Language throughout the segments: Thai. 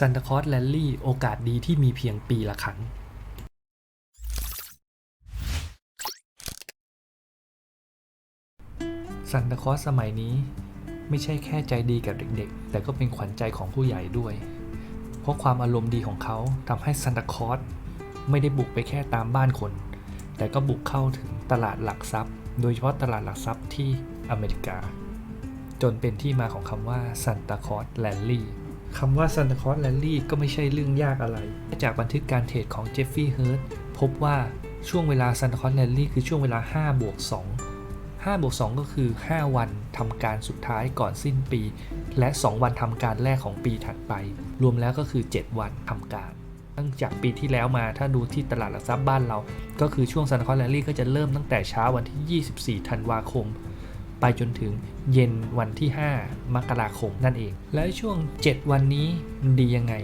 ซันตาคอ s แ a ลลี่โอกาสดีที่มีเพียงปีละครั้ง ซันตาคอ s สมัยนี้ไม่ใช่แค่ใจดีกับเด็กๆ แต่ก็เป็นขวัญใจของผู้ใหญ่ด้วย เพราะความอารมณ์ดีของเขาทำให้ซันตาคอ s ไม่ได้บุกไปแค่ตามบ้านคน แต่ก็บุกเข้าถึงตลาดหลักทรัพย์ โดยเฉพาะตลาดหลักทรัพย์ที่อเมริกา จนเป็นที่มาของคำว่าซันตาคอ s แ a ลลี่ คำว่าซันตาคอ s แ a ลลี่ก็ไม่ใช่เรื่องยากอะไร จากบันทึกการเทรดของเจฟฟี่เฮิร์ตพบว่าช่วงเวลาซันตาคอ s แ a ลลี่คือช่วงเวลา5บวก2 5บวก2ก็คือ 5 วันทำการสุดท้ายก่อนสิ้นปี และ 2 วันทำการแรกของปีถัดไป รวมแล้วก็คือ 7 วันทำการ ตั้งจากปีที่แล้วมาถ้าดูที่ตลาดหลักทรัพย์บ้านเรา ก็คือช่วงซันคอนแลนลี่ก็จะเริ่มตั้งแต่เช้าวันที่ 24 ธันวาคม ไปจนถึงเย็นวันที่ 5 มกราคมนั่นเอง และช่วง 7 วันนี้ดียังไง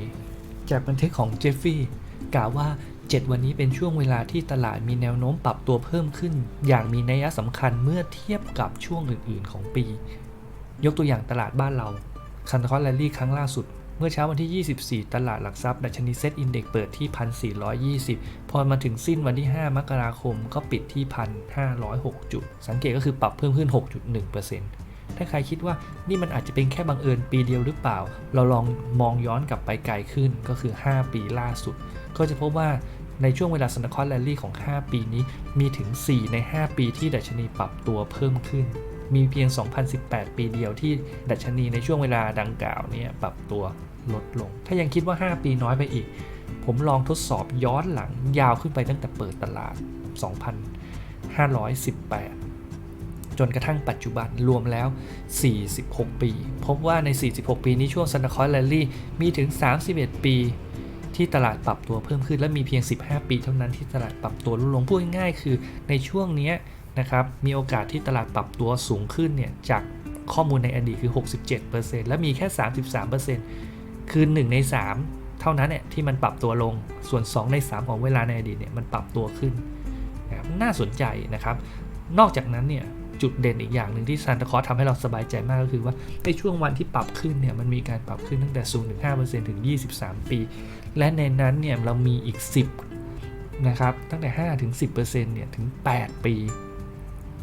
จากบันทึกของเจฟฟี่กล่าวว่า 7 วันนี้เป็นช่วงเวลาที่ตลาดมีแนวโน้มปรับตัวเพิ่มขึ้น อย่างมีนัยสำคัญเมื่อเทียบกับช่วงอื่น ๆ ของปี ยกตัวอย่างตลาดบ้านเราคันคอนแลลี่ครั้งล่าสุด มื่อเช้าวันที่ 24 ตลาดหลักทรัพย์ดัชนีเซ็ตอินเด็กเปิดที่ 1,420 พอมาถึงสิ้นวันที่ 5 มกราคมก็ปิดที่ 1,506 จุด สังเกตก็คือปรับเพิ่มขึ้น 6.1%ถ้าใครคิดว่านี่มันอาจจะเป็นแค่บังเอิญปีเดียวหรือเปล่า เราลองมองย้อนกลับไปไกลขึ้นก็คือ 5 ปีล่าสุด ก็จะพบว่าในช่วงเวลาซันคอนแลลี่ของ 5 ปีนี้ มีถึง 4 ใน 5 ปีที่ดัชนีปรับตัวเพิ่มขึ้น มีเพียง 2018 ปีเดียวที่ดัชนีในช่วงเวลาดังกล่าวเนี่ยปรับตัวลดลง ถ้ายังคิดว่า 5 ปีน้อยไปอีก ผมลองทดสอบย้อนหลังยาวขึ้นไปตั้งแต่เปิดตลาด 2518 จนกระทั่งปัจจุบันรวมแล้ว 46 ปี พบว่าใน 46 ปีนี้ช่วงซันคอนแลลี่มีถึง 31 ปีที่ตลาดปรับตัวเพิ่มขึ้นและมีเพียง 15 ปีเท่านั้นที่ตลาดปรับตัวลดลงพูดง่ายๆคือในช่วงนี้ นะครับ มีโอกาสที่ตลาดปรับตัวสูงขึ้นเนี่ย จากข้อมูลในอดีตคือ 67%และมีแค่ 33%คือ 1 ใน 3 เท่านั้นเนี่ยที่มันปรับตัวลง ส่วน 2 ใน 3 ของเวลาในอดีตเนี่ยมันปรับตัวขึ้นนะครับน่าสนใจนะครับ นอกจากนั้นเนี่ยจุดเด่นอีกอย่างหนึ่งที่ซันตาคอสทำให้เราสบายใจมากก็คือว่าในช่วงวันที่ปรับขึ้นเนี่ยมันมีการปรับขึ้นตั้งแต่ 0-5%ถึง 23 ปี และในนั้นเนี่ยเรามีอีก 10 นะครับ ตั้งแต่5ถึง10%เนี่ยถึง 8 ปี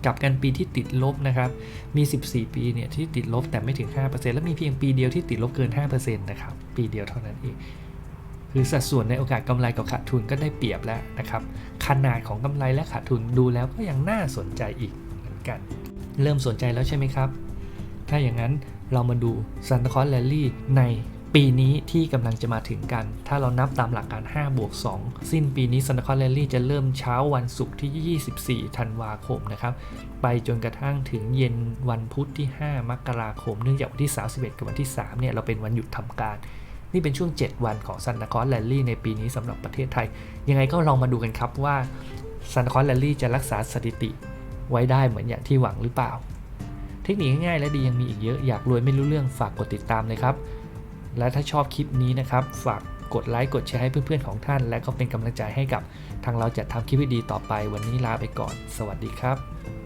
กับกันปีที่ติดลบนะครับมี 14 ปีเนี่ยที่ติดลบแต่ไม่ถึง 5%และมีเพียงปีเดียวที่ติดลบเกิน 5%นะครับปีเดียวเท่านั้นเองคือสัดส่วนในโอกาสกำไรกับขาดทุนก็ได้เปรียบแล้วนะครับ ขนาดของกำไรและขาดทุนดูแล้วก็ยังน่าสนใจอีกเหมือนกัน เริ่มสนใจแล้วใช่ไหมครับ ถ้าอย่างนั้นเรามาดูซันตาคอ s แลลี่ใน ปีนี้ที่กำลังจะมาถึงกัน ถ้าเรานับตามหลักการ 5 บวก 2 สิ้นปีนี้ซันตาคอ s แ a ลลี่จะเริ่มเช้าวันศุกร์ที่ 24 ธันวาคมนะครับ ไปจนกระทั่งถึงเย็นวันพุธที่ 5 มกราคม เนื่องจากวันที่ 31 กับวันที่ 3 เนี่ย เราเป็นวันหยุดทำการ นี่เป็นช่วง 7 วันของซันตาคอ s แ a ลลี่ในปีนี้สำหรับประเทศไทย ยังไงก็ลองมาดูกันครับว่าซันตาคอ s แ a ลลี่จะรักษาสถิติไว้ได้เหมือนอย่างที่หวังหรือเปล่า เทคนิคง่ายๆและดียังมีอีกเยอะ อยากรวยไม่รู้เรื่องฝากกดติดตามเลยครับ และถ้าชอบคลิปนี้นะครับ ฝากกดไลค์กดแชร์ให้เพื่อนๆของท่าน และก็เป็นกำลังใจให้กับทางเราจัดทำคลิปดีๆต่อไปวันนี้ลาไปก่อน สวัสดีครับ